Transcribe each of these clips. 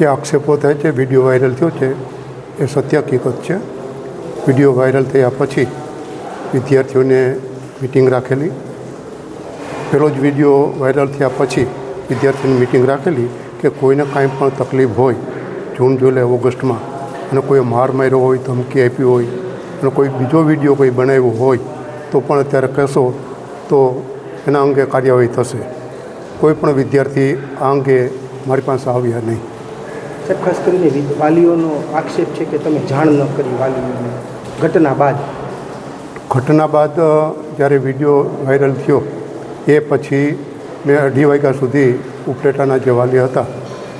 જે આક્ષેપો થાય છે વીડિયો વાયરલ થયો છે, એ સત્ય હકીકત છે. વીડિયો વાયરલ થયા પછી વિદ્યાર્થીઓને મિટિંગ રાખેલી. પેલો જ વીડિયો વાયરલ થયા પછી વિદ્યાર્થીઓની મિટિંગ રાખેલી કે કોઈને કાંઈ પણ તકલીફ હોય, જૂન, જુલાઈ, ઓગસ્ટમાં, અને કોઈ માર માર્યો હોય, ધમકી આપી હોય, અને કોઈ બીજો વીડિયો કોઈ બનાવ્યો હોય, તો પણ અત્યારે કહેશો તો એના અંગે કાર્યવાહી થશે. કોઈ પણ વિદ્યાર્થી આ અંગે મારી પાસે આવ્યા નહીં. સાહેબ, ખાસ કરીને વાલીઓનો આક્ષેપ છે કે તમે જાણ ન કરી વાલીઓને ઘટના બાદ. ઘટના બાદ જ્યારે વીડિયો વાયરલ થયો, એ પછી મેં અઢી વાગ્યા સુધી ઉપલેટાના જે વાલી હતા,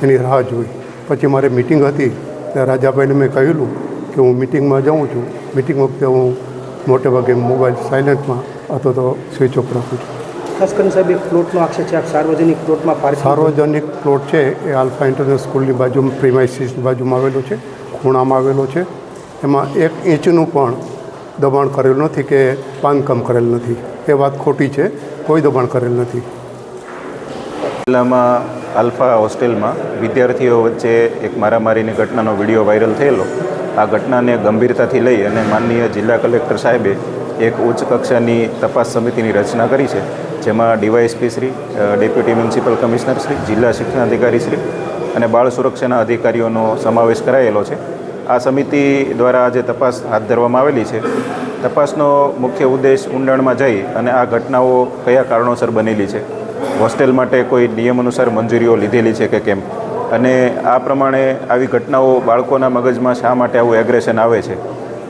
એની રાહ જોઈ. પછી મારે મિટિંગ હતી ત્યારે રાજાભાઈને મેં કહેલું કે હું મિટિંગમાં જાઉં છું. મિટિંગ વખતે હું મોટે ભાગે મોબાઈલ સાયલેન્ટમાં અથવા તો સ્વિચ ઓફ રાખું છું. ખાસ કરીને સાહેબ એક પ્લોટનો આક્ષેપ છે સાર્વજનિક પ્લોટમાં પાર્કિંગ સાર્વજનિક પ્લોટ છે એ આલ્ફા ઇન્ટરનેશનલ સ્કૂલની બાજુમાં પ્રિમાઇસીસની બાજુમાં આવેલો છે ખૂણામાં આવેલો છે. એમાં એક ઇંચનું પણ દબાણ કરેલું નથી કે બાંધકામ કરેલ નથી. એ વાત ખોટી છે કોઈ દબાણ કરેલ નથી. જિલ્લામાં આલ્ફા હોસ્ટેલમાં વિદ્યાર્થીઓ વચ્ચે એક મારામારીની ઘટનાનો વીડિયો વાયરલ થયેલો. આ ઘટનાને ગંભીરતાથી લઈ અને માનનીય જિલ્લા કલેક્ટર સાહેબે એક ઉચ્ચ કક્ષાની તપાસ સમિતિની રચના કરી છે. જેમાં DYSP Shri deputy municipal commissioner Shri, જિલ્લા શિક્ષણાધિકારી શ્રી અને બાળ સુરક્ષાના અધિકારીઓનો સમાવેશ કરાયેલો છે. આ સમિતિ દ્વારા આજે તપાસ હાથ ધરવામાં આવેલી છે. તપાસનો મુખ્ય ઉદ્દેશ ઊંડાણમાં જઈ અને આ ઘટનાઓ કયા કારણોસર બનેલી છે, હોસ્ટેલ માટે કોઈ નિયમ અનુસાર મંજૂરીઓ લીધેલી છે કે કેમ? અને આ પ્રમાણે આવી ઘટનાઓ બાળકોના મગજમાં શા માટે આવું એગ્રેશન આવે છે?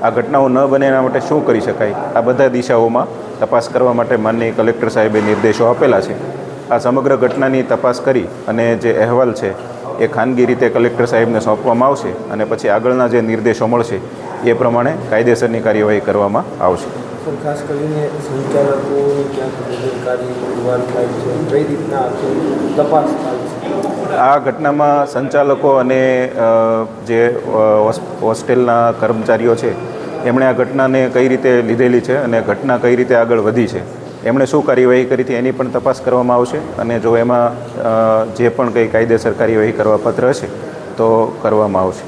આ ઘટનાઓ ન બને એના માટે શું કરી શકાય? આ બધા દિશાઓમાં તપાસ કરવા માટે માનનીય કલેક્ટર સાહેબે નિર્દેશો આપેલા છે. આ સમગ્ર ઘટનાની તપાસ કરી અને જે અહેવાલ છે એ ખાનગી રીતે કલેક્ટર સાહેબને સોંપવામાં આવશે અને પછી આગળના જે નિર્દેશો મળશે એ પ્રમાણે કાયદેસરની કાર્યવાહી કરવામાં આવશે. કરીને તપાસ થાય છે? આ ઘટનામાં સંચાલકો અને જે હોસ્ટેલના કર્મચારીઓ છે, એમણે આ ઘટનાને કઈ રીતે લીધેલી છે અને ઘટના કઈ રીતે આગળ વધી છે, એમણે શું કાર્યવાહી કરી હતી એની પણ તપાસ કરવામાં આવશે અને જો એમાં જે પણ કંઈ કાયદેસર કાર્યવાહી કરવા પત્ર હશે, તો કરવામાં આવશે.